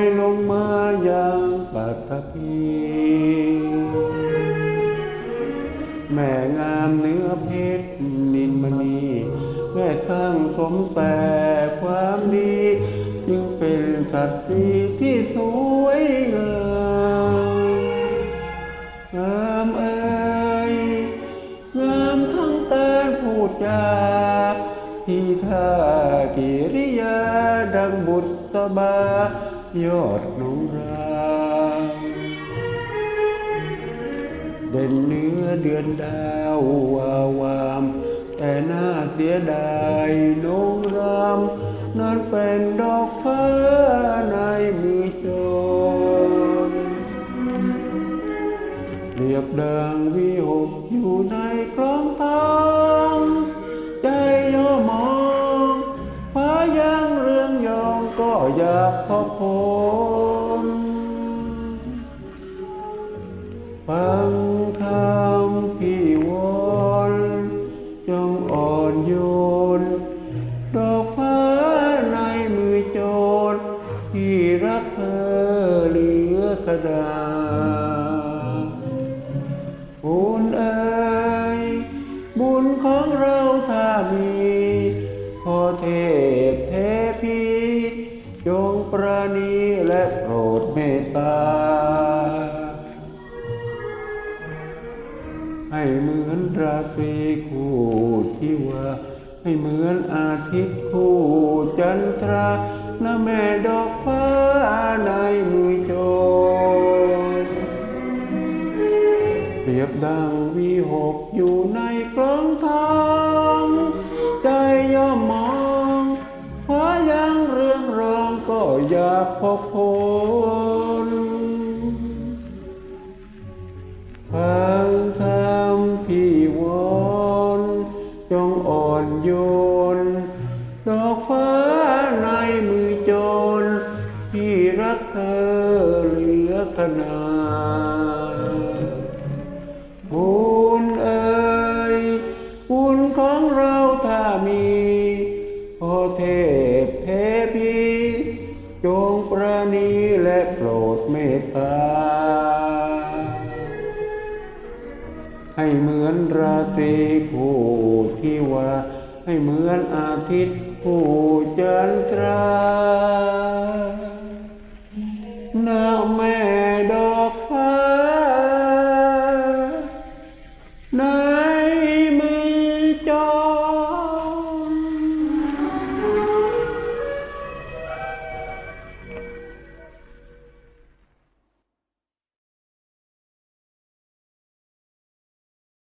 อยลงมาอยังปัตภีแม่งามเนื้อเพชรนินมณีแม่สร้างสมแต่ความดีจึงเป็นสัตว์ดีที่สวยงามงามเอ่ยงามทั้งการพูดจาที่ท่ากิริยาดังบุษบา ยอดนงรามเด่นเนื้อเดือนดาววาวาม แต่น่าเสียดายนงรามนั้นเป็นดอกฟ้าในมือโจรเรียบดังวิหกอยู่ในคลองทองใจย่อมองฟ้ายังเรื่องยองก็อยากพบ ฟังคำพี่วอนจงอ่อนโยนดอกฟ้าในมือโจรที่รักเธอเหลือขดาบุญเอ่ยบุญของเราถ้ามีพอเทพเทพีจงประนีและโปรดเมตตา ให้เหมือนราตรีคู่ที่ว่าให้เหมือนอาทิตย์คู่จันทรานะแม่ดอกฟ้าในมือโจรเปรียบดังวีหกอยู่ในกลองทองใจย่อมมองฟ้ายังเรื่องรองก็อยากพบพ จงอ่อนโยน ดอกฟ้าในมือโจรที่รักเธอเหลือขนาบุญเอ่ยบุญของเราถ้ามีพอเทพเทพีจงประนีและโปรดเมตตา ให้เหมือนราตรีคู่ที่ว่า ให้เหมือนอาทิตย์คู่จันทรานาม